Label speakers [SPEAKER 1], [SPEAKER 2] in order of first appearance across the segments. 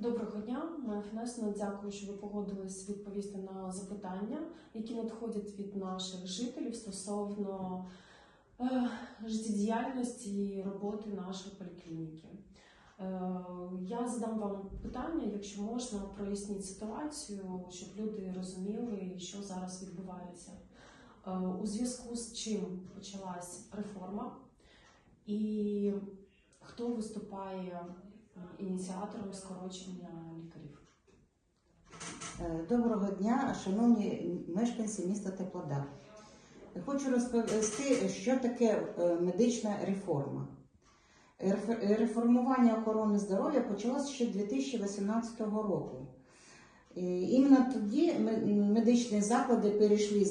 [SPEAKER 1] Доброго дня, Майя Дякую, що ви погодились відповісти на запитання, які надходять від наших жителів стосовно е, життєдіяльності і роботи нашої поліклініки. Е, я задам вам питання, якщо можна, проясніть ситуацію, щоб люди розуміли, що зараз відбувається. Е, у зв'язку з чим почалась реформа, і хто виступає ініціатором скорочення лікарів.
[SPEAKER 2] Е, Доброго дня, шановні мешканці міста Теплодар. Хочу розповісти, що таке е, медична реформа. Реформування охорони здоров'я почалося ще 2018 року. Іменно тоді медичні заклади перейшли з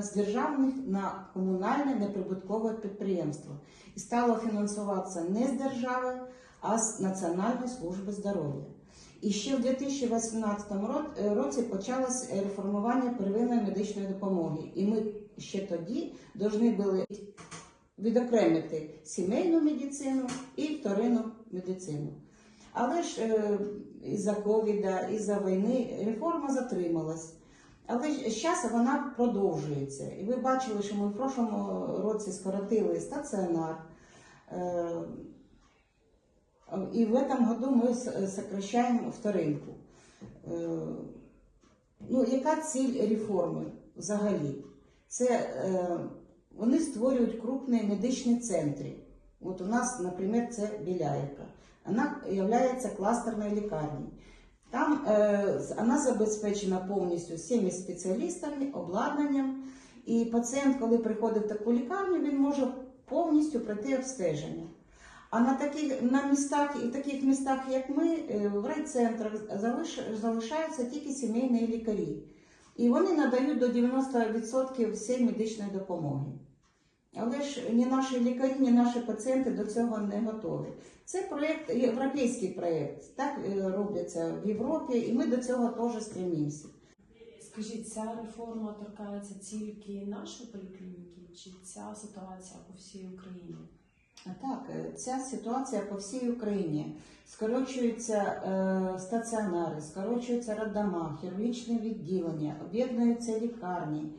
[SPEAKER 2] з державних на комунальне неприбуткове підприємство і стало фінансуватися не з держави, а з Національної служби здоров'я. І ще в 2018 е, році почалось реформування первинної медичної допомоги. І ми ще тоді повинні були відокремити сімейну медицину і вторинну медицину. Але ж е, із-за ковіда, із-за війни реформа затрималась. Але з часу вона продовжується. І ви бачили, що ми в прошлому році скоротили стаціонар. И в этом году мы сокращаем вторинку. Е, Ну, яка ціль реформи взагалі? Це е, вони створюють крупні медичні центри. От у нас, наприклад, це Біляєвка. Вона є кластерною лікарнею. Там е, вона забезпечена повністю всіми спеціалістами, обладнанням. І пацієнт, коли приходить в таку лікарню, він може повністю пройти обстеження. А на таких на містах і таких містах, як ми, е, в райцентрах залиш, залишаються тільки сімейні лікарі. І вони надають до 90% всієї медичної допомоги. Але ж ні наші лікарі, ні наші пацієнти до цього не готові. Це проєкт, європейський проєкт. Так е, робляться в Європі, і ми до цього теж стремимося.
[SPEAKER 1] Скажіть, ця реформа торкається тільки нашої поліклініки, чи ця ситуація по всій Україні?
[SPEAKER 2] Так, е, ця ситуація по всій Україні. Скорочуються е, стаціонари, скорочуються роддома, хірургічне відділення, об'єднуються лікарні.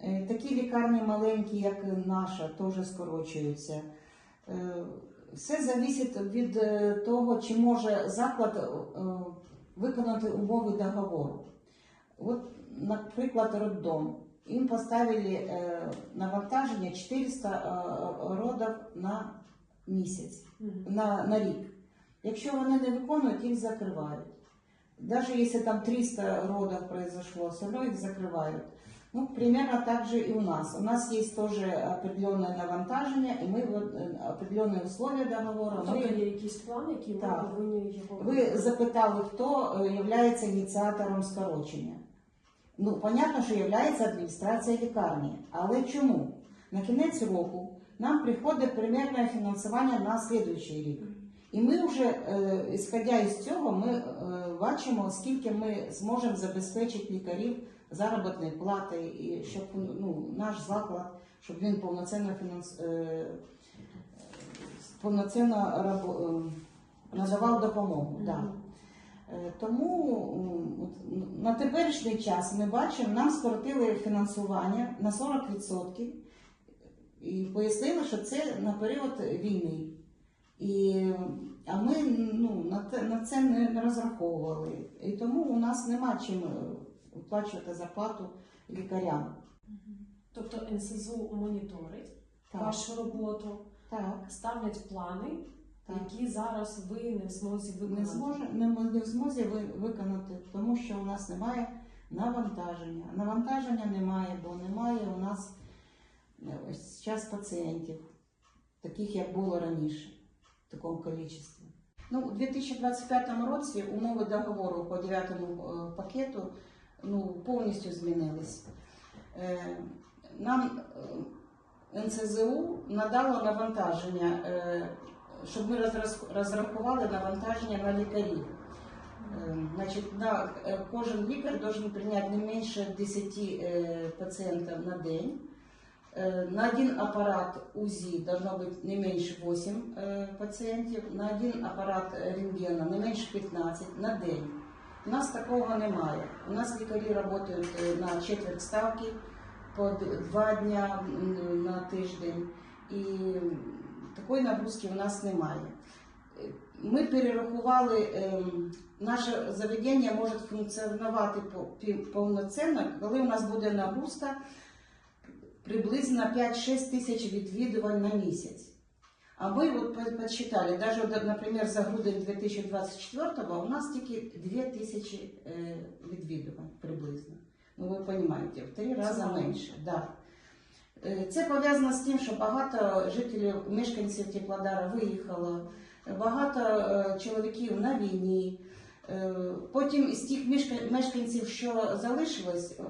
[SPEAKER 2] Е, такі лікарні маленькі, як наша, теж скорочуються. Е, все залежить від е, того, чи може заклад е, виконати умови договору. От, наприклад, роддом Им поставили э, навантаження 400 э, родів на місяць,
[SPEAKER 1] Мгм.
[SPEAKER 2] на, на рік. Якщо вони не виконують, їх закривають. Навіть якщо там 300 родів произошло, все одно їх закривають. Ну, примерно так же и у нас. У нас есть тоже определенное навантаження, і ми вот, э, определенные условия договору.
[SPEAKER 1] Тобто
[SPEAKER 2] Ми
[SPEAKER 1] є якийсь план, який ми
[SPEAKER 2] Так.
[SPEAKER 1] повинні його
[SPEAKER 2] ви запитали, хто є ініціатором скорочення. Ну, понятно, що є адміністрація лікарні. Але чому? На кінець року нам приходить примірне фінансування на слідуючий рік. І ми вже, е, ісходя із цього, ми е, бачимо, скільки ми зможемо забезпечити лікарів заробітної плати, і щоб ну, наш заклад, щоб він повноцінно фінанс... е, повноцінно надавав допомогу.
[SPEAKER 1] Мгм.
[SPEAKER 2] Да. Е, Тому на теперішній час ми бачимо, нам скоротили фінансування на 40% і пояснили, що це на період війни. І, а ми ну, на, те, на це не, не розраховували. І тому у нас нема чим е, виплачувати зарплату лікарям.
[SPEAKER 1] Тобто НСЗУ моніторить
[SPEAKER 2] Так,
[SPEAKER 1] вашу роботу,
[SPEAKER 2] так,
[SPEAKER 1] ставлять плани,
[SPEAKER 2] так.
[SPEAKER 1] які зараз ви не в змозі виконати.
[SPEAKER 2] Не, зможе, не, не в змозі ви, виконати, тому що у нас немає навантаження. Навантаження немає, бо немає у нас е, ось час пацієнтів, таких як було раніше, в такому кількості. Ну, у 2025 році умови договору по 9 пакету ну, повністю змінились. Е, Нам е, НСЗУ надало навантаження, е, щоб ми розраз- розрахували навантаження на лікарів. Е, Значить, на, е, кожен лікар має прийняти не менше 10 е, пацієнтів на день. Э, На один аппарат УЗИ должно быть не меньше 8 э, пацієнтів, на один апарат е, рентгена не менше 15 на день. У нас такого немає. У нас лікарі працюють е, на четверть ставки по д- два дня м, на тиждень. І такої нагрузки у нас немає. Ми перерахували, ем, наше заведення може функціонувати повноцінно, коли у нас буде нагрузка приблизно 5-6 тисяч відвідувань на місяць. А ми от підсчитали, навіть, наприклад, за грудень 2024 у нас тільки 2 тисячі е, відвідувань приблизно. Ну, ви розумієте, в три рази менше. Да. Е, Це пов'язано з тим, що багато жителів, мешканців Теплодара виїхало, багато е, чоловіків на війні. Е, Потім з тих мешканців, що залишилось,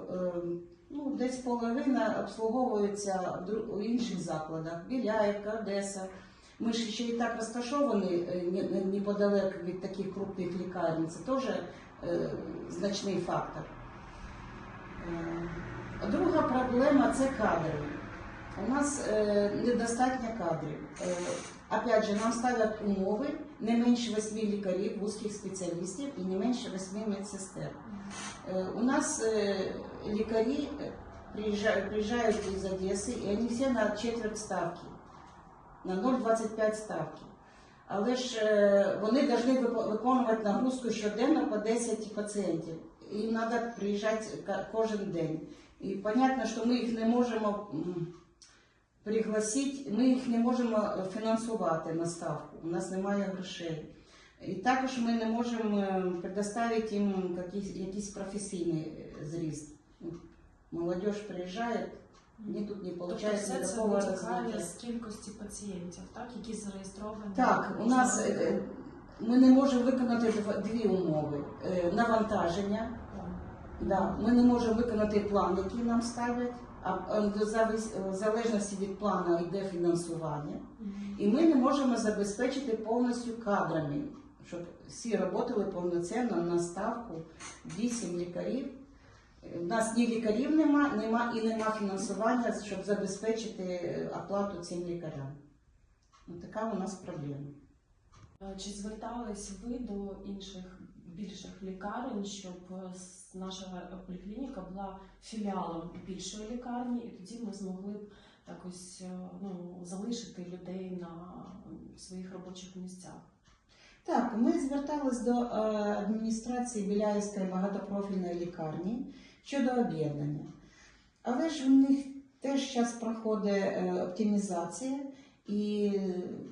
[SPEAKER 2] ну, десь половина обслуговується в інших закладах Біляєвка, Одеса. Ми ж ще і так розташовані не- не- неподалек від таких крупних лікарень. Це теж значний фактор. Друга проблема це кадри. У нас е, недостатньо кадрів. Е, опять же, нам ставлять умови не менше 8 лікарів, вузьких спеціалістів і не менше 8 медсестер. Е, у нас е, лікарі е, приїжджають, приїжджають із Одеси, і вони всі на четверть ставки, на 0,25 ставки. Але ж е, вони повинні виконувати нагрузку щоденно по 10 пацієнтів. Їм треба приїжджати кожен день. І зрозуміло, що ми їх не можемо м, пригласити, ми їх не можемо е, фінансувати на ставку. У нас немає грошей. І також ми не можемо е, предоставити їм якийсь, якийсь професійний е, зріст. Молодь приїжджає, ні тут не
[SPEAKER 1] Тобто
[SPEAKER 2] виходить
[SPEAKER 1] все це витікає з кількості пацієнтів, так, які зареєстровані.
[SPEAKER 2] Так, у нас ми не можемо виконати дв- дві умови: навантаження. Да, ми не можемо виконати план, який нам ставлять, в залежності від плану йде фінансування. І ми не можемо забезпечити повністю кадрами, щоб всі працювали повноцінно на ставку 8 лікарів. У нас ні лікарів нема, нема і нема фінансування, щоб забезпечити е, оплату цим лікарям. Така у нас проблема.
[SPEAKER 1] Е, Чи звертались ви до інших більших лікарень, щоб е, наша поліклініка була філіалом більшої лікарні, і тоді ми змогли б якось е, ну, залишити людей на своїх робочих місцях?
[SPEAKER 2] Так, ми звертались до е, адміністрації Біляївської багатопрофільної лікарні щодо об'єднання. Але ж в них теж зараз проходить оптимізація і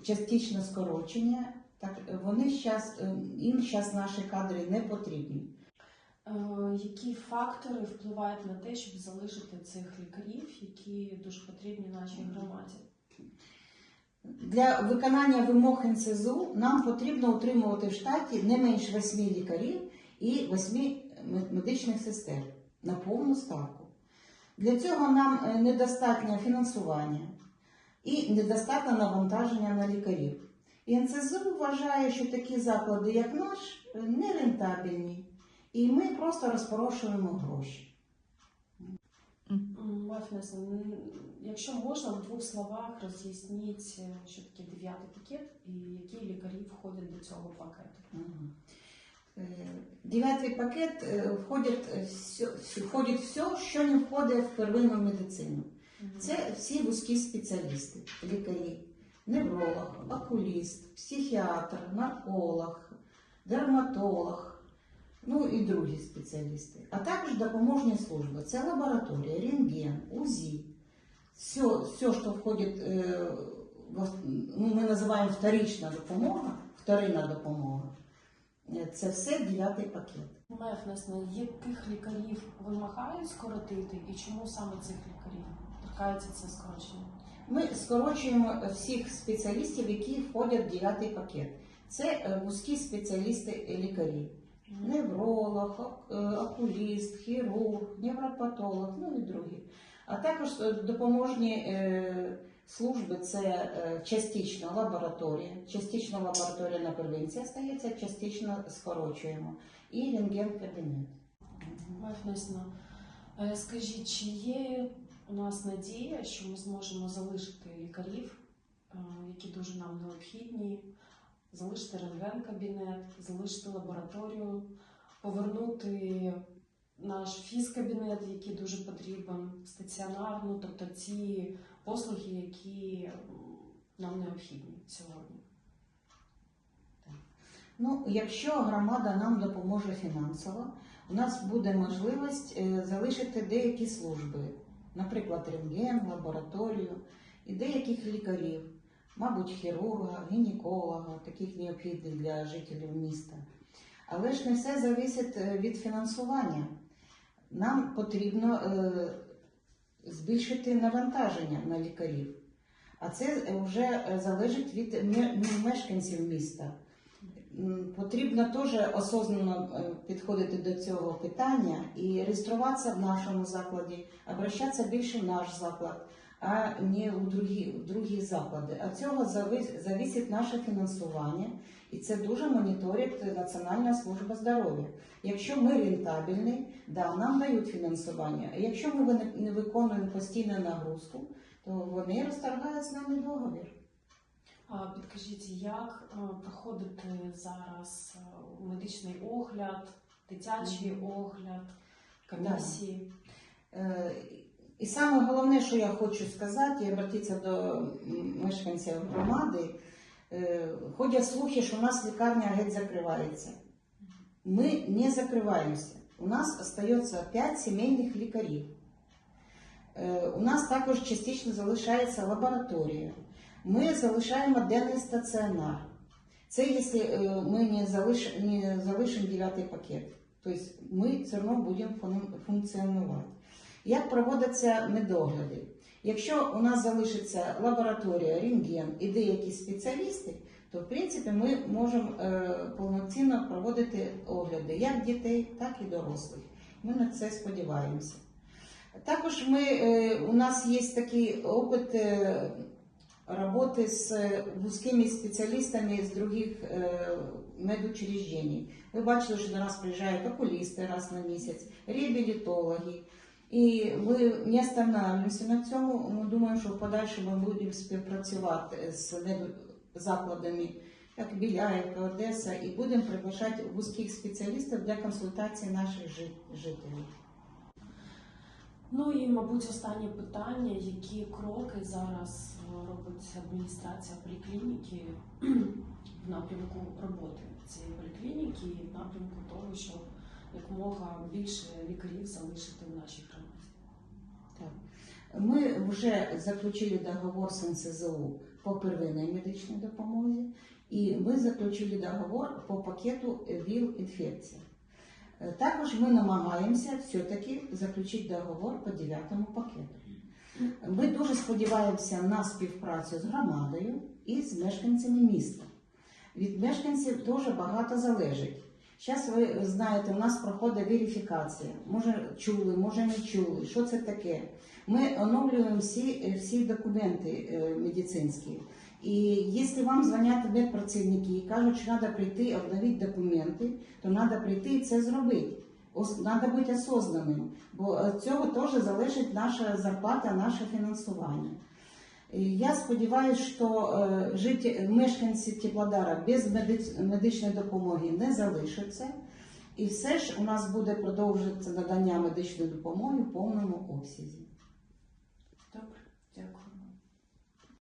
[SPEAKER 2] частичне скорочення. Так, е, вони щас, е, їм зараз наші кадри не потрібні.
[SPEAKER 1] Е, Які фактори впливають на те, щоб залишити цих лікарів, які дуже потрібні нашій громаді?
[SPEAKER 2] Для виконання вимог НСЗУ нам потрібно утримувати в штаті не менш 8 лікарів і 8 медичних сестер на повну ставку. Для цього нам недостатньо фінансування і недостатньо навантаження на лікарів. І НСЗУ вважає, що такі заклади, як наш, е, не рентабельні, і ми просто розпорошуємо гроші.
[SPEAKER 1] М, якщо можна, в двох словах роз'ясніть, е, що таке дев'ятий пакет і які лікарі входять до цього пакету.
[SPEAKER 2] Е, Дев'ятий пакет входить все, входить все, що не входить в первинну медицину. Це всі вузькі спеціалісти, лікарі, невролог, окуліст, психіатр, нарколог, дерматолог, ну і другі спеціалісти. А також допоможні служби. Це лабораторія, рентген, УЗІ. Все, все що входить, е, ну, ми називаємо вторична допомога, вторинна допомога. Е, Це все дев'ятий пакет.
[SPEAKER 1] Мафінес, яких лікарів вимагають скоротити і чому саме цих лікарів торкається це скорочення?
[SPEAKER 2] Ми скорочуємо всіх спеціалістів, які входять в дев'ятий пакет. Це е, вузькі спеціалісти е, лікарі. Невролог, е, окуліст, хірург, невропатолог, ну і другі. А також е, допоможні е, служби це е, частично лабораторія. Частично лабораторіна превенція стається, частично скорочуємо. І рентген-кабінет.
[SPEAKER 1] Е, скажіть, чи є У нас надія, що ми зможемо залишити лікарів, е, які дуже нам необхідні, залишити рентген-кабінет, залишити лабораторію, повернути наш фізкабінет, який дуже потрібен, стаціонарну, тобто ті послуги, які нам необхідні сьогодні.
[SPEAKER 2] Ну, якщо громада нам допоможе фінансово, у нас буде можливість е, залишити деякі служби, наприклад, рентген, лабораторію і деяких лікарів, мабуть, хірурга, гінеколога, таких необхідних для жителів міста. Але ж не все залежить е, від фінансування. Нам потрібно е, збільшити навантаження на лікарів. А це вже залежить від мешканців міста. Потрібно теж осознанно е, підходити до цього питання і реєструватися в нашому закладі, обращатися більше в наш заклад, а не у другі, в другі заклади. А цього зави- зависить наше фінансування, і це дуже моніторить Національна служба здоров'я. Якщо ми рентабельні, да, нам дають фінансування. А якщо ми не виконуємо постійну нагрузку, то вони розторгають з нами договір.
[SPEAKER 1] Підкажіть, як е, проходити зараз е, медичний огляд, дитячий огляд, комісії?
[SPEAKER 2] Е, І саме головне, що я хочу сказати, і обратитися до мешканців громади, ходять слухи, що у нас лікарня геть закривається. Ми не закриваємося. У нас залишається 5 сімейних лікарів. У нас також частично залишається лабораторія. Ми залишаємо денний стаціонар. Це якщо е, ми не, залиш, не залишимо дев'ятий пакет. Тобто ми все одно будемо функціонувати. Як проводяться медогляди? Якщо у нас залишиться лабораторія, рентген і деякі спеціалісти, то в принципі ми можемо е, повноцінно проводити огляди як дітей, так і дорослих. Ми на це сподіваємося. Також ми, е, у нас є такий опит е, роботи з вузькими спеціалістами з других е, медучреждень. Ви бачили, що до нас приїжджають окулісти раз на місяць, реабілітологи. І ми не останавливаємося на цьому. Ми думаємо, що в подальшому ми будемо співпрацювати з закладами, як Біляєвка, Одеса, і будемо приглашати вузьких спеціалістів для консультації наших жи- жителів.
[SPEAKER 1] Ну і, мабуть, останнє питання: які кроки зараз е, робить адміністрація поліклініки в напрямку роботи цієї поліклініки і в напрямку того, щоб якомога більше лікарів залишити в нашій громаді?
[SPEAKER 2] Ми вже заключили договор з НСЗУ по первинній медичній допомозі, і ми заключили договор по пакету ВІЛ-інфекція. Е, Також ми намагаємося все-таки заключити договор по дев'ятому пакету. Ми дуже сподіваємося на співпрацю з громадою і з мешканцями міста. Від мешканців дуже багато залежить. Зараз ви знаєте, у нас проходить верифікація. Може чули, може не чули. Що це таке? Ми оновлюємо всі, всі документи е, медицинські. І якщо вам дзвонять медпрацівники і кажуть, що треба прийти обновити документи, то треба прийти і це зробити. Треба бути осознаним, бо від цього теж залежить наша зарплата, наше фінансування. Я сподіваюся, що е, жителі, мешканці Теплодара без медичної допомоги не залишаться. І все ж у нас буде продовжуватися надання медичної допомоги в повному обсязі.